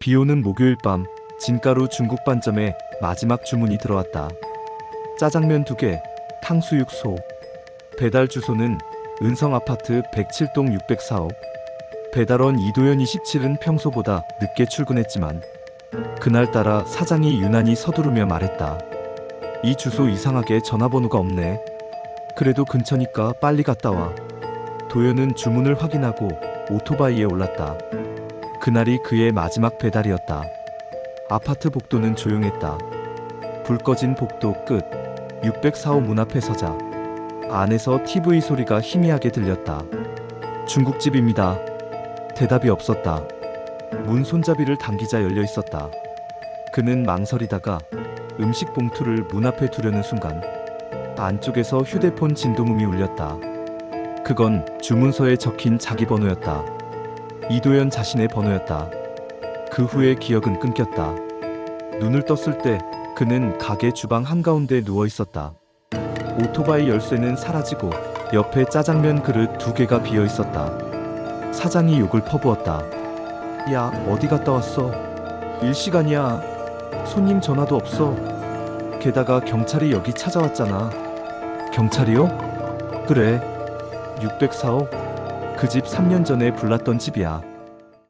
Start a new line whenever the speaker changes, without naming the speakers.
비 오는 목요일 밤 진가루 중국 반점에 마지막 주문이 들어왔다. 짜장면 2개, 탕수육 소. 배달 주소는 은성 아파트 107동 604호. 배달원 이도현 27은 평소보다 늦게 출근했지만 그날따라 사장이 유난히 서두르며 말했다. 이 주소 이상하게 전화번호가 없네. 그래도 근처니까 빨리 갔다 와. 도현은 주문을 확인하고 오토바이에 올랐다. 그날이 그의 마지막 배달이었다. 아파트 복도는 조용했다. 불 꺼진 복도 끝. 604호 문 앞에 서자. 안에서 TV 소리가 희미하게 들렸다. 중국집입니다. 대답이 없었다. 문 손잡이를 당기자 열려 있었다. 그는 망설이다가 음식 봉투를 문 앞에 두려는 순간 안쪽에서 휴대폰 진동음이 울렸다. 그건 주문서에 적힌 자기 번호였다. 이도현 자신의 번호였다. 그 후에 기억은 끊겼다. 눈을 떴을 때 그는 가게 주방 한가운데 누워 있었다. 오토바이 열쇠는 사라지고 옆에 짜장면 그릇 두 개가 비어 있었다. 사장이 욕을 퍼부었다. 야, 어디 갔다 왔어? 일시간이야. 손님 전화도 없어. 게다가 경찰이 여기 찾아왔잖아. 경찰이요? 그래. 604호. 그 집 3년 전에 불났던 집이야.